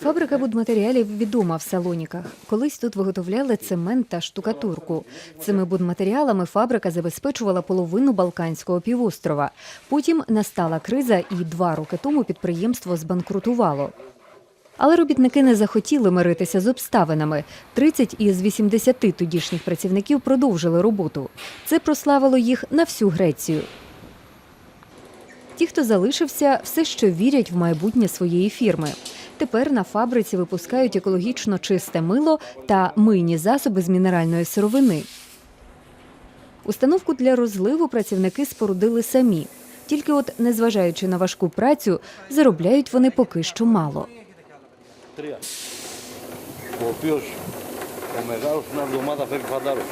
Фабрика будматеріалів відома в Салоніках. Колись тут виготовляли цемент та штукатурку. Цими будматеріалами фабрика забезпечувала половину Балканського півострова. Потім настала криза, і два роки тому підприємство збанкрутувало. Але робітники не захотіли миритися з обставинами. 30 із 80 тодішніх працівників продовжили роботу. Це прославило їх на всю Грецію. Ті, хто залишився, все ще вірять в майбутнє своєї фірми. Тепер на фабриці випускають екологічно чисте мило та мийні засоби з мінеральної сировини. Установку для розливу працівники спорудили самі. Тільки от, незважаючи на важку працю, заробляють вони поки що мало. Попіш, омегарус, надумата, фельфадарус.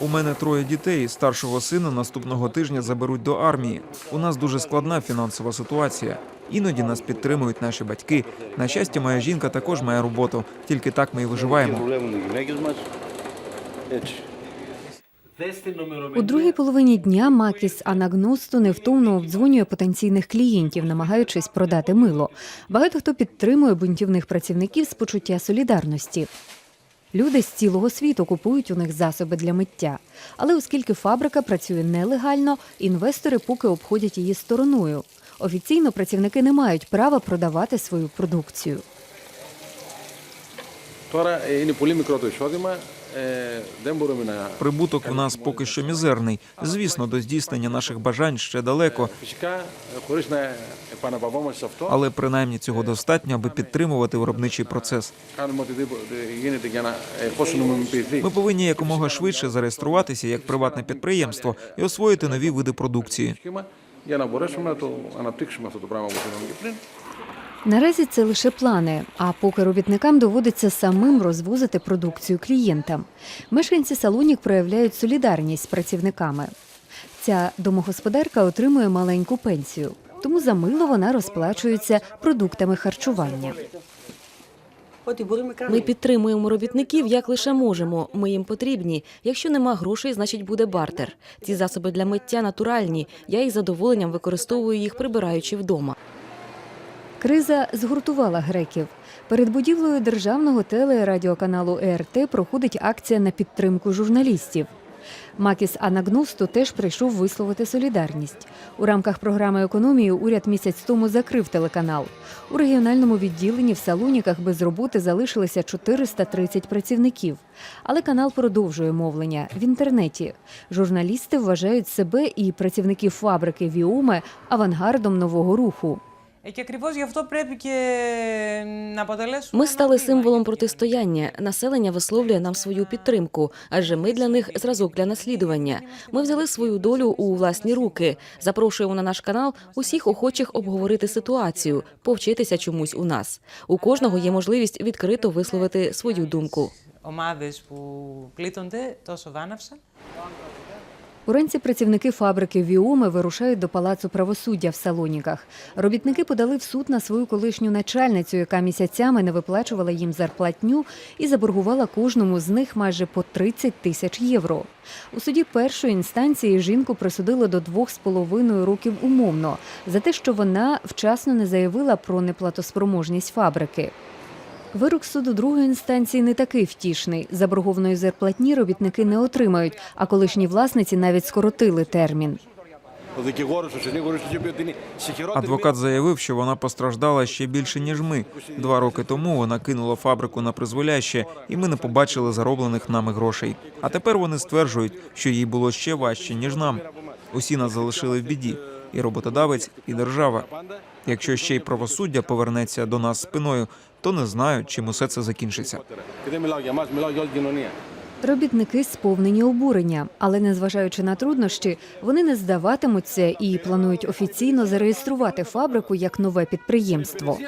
У мене троє дітей. Старшого сина наступного тижня заберуть до армії. У нас дуже складна фінансова ситуація. Іноді нас підтримують наші батьки. На щастя, моя жінка також має роботу. Тільки так ми і виживаємо. У другій половині дня Макіс Анагносту невтомно обдзвонює потенційних клієнтів, намагаючись продати мило. Багато хто підтримує бунтівних працівників з почуття солідарності. Люди з цілого світу купують у них засоби для миття. Але оскільки фабрика працює нелегально, інвестори поки обходять її стороною. Офіційно працівники не мають права продавати свою продукцію. Τώρα ε, είναι πολύ μικρό το εισόδημα. Ε, δεν μπορούμε να. Прибуток в нас поки що мізерний. Звісно, до здійснення наших бажань ще далеко, Φυσικά, χωρί να επαναπαυόμαστε σε αυτό, але принаймні цього достатньо, аби підтримувати виробничий процес. κάνουμε οτιδήποτε γίνεται για να ε, πώς νομιμοποιηθεί. Ми повинні якомога швидше зареєструватися як приватне підприємство і освоїти нові види продукції. Σχήμα για να μπορέσουμε να το αναπτύξουμε αυτό Наразі це лише плани. А поки робітникам доводиться самим розвозити продукцію клієнтам. Мешканці салонік проявляють солідарність з працівниками. Ця домогосподарка отримує маленьку пенсію, тому за мило вона розплачується продуктами харчування. Ми підтримуємо робітників як лише можемо. Ми їм потрібні. Якщо нема грошей, значить буде бартер. Ці засоби для миття натуральні. Я із задоволенням використовую їх, прибираючи вдома. Криза згуртувала греків. Перед будівлею державного телерадіоканалу ЕРТ проходить акція на підтримку журналістів. Макіс Анагносту теж прийшов висловити солідарність. У рамках програми економії уряд місяць тому закрив телеканал. У регіональному відділенні в Салоніках без роботи залишилися 430 працівників. Але канал продовжує мовлення в інтернеті. Журналісти вважають себе і працівників фабрики Віоме авангардом нового руху. Ми стали символом протистояння. Населення висловлює нам свою підтримку, адже ми для них зразок для наслідування. Ми взяли свою долю у власні руки. Запрошуємо на наш канал усіх охочих обговорити ситуацію, повчитися чомусь у нас. У кожного є можливість відкрито висловити свою думку. Омади, що плітонде, то що Уранці працівники фабрики Віоми вирушають до палацу правосуддя в Салоніках. Робітники подали в суд на свою колишню начальницю, яка місяцями не виплачувала їм зарплатню і заборгувала кожному з них майже по 30 тисяч євро. У суді першої інстанції жінку присудили до двох з половиною років умовно за те, що вона вчасно не заявила про неплатоспроможність фабрики. Вирок суду другої інстанції не такий втішний. Заборгованої зарплатні робітники не отримають, а колишні власниці навіть скоротили термін. Адвокат заявив, що вона постраждала ще більше ніж ми. Два роки тому вона кинула фабрику на призволяще, і ми не побачили зароблених нами грошей. А тепер вони стверджують, що їй було ще важче ніж нам. Усі нас залишили в біді і роботодавець, і держава. Якщо ще й правосуддя повернеться до нас спиною, то не знаю, чим усе це закінчиться. Робітники сповнені обурення, але незважаючи на труднощі, вони не здаватимуться і планують офіційно зареєструвати фабрику як нове підприємство.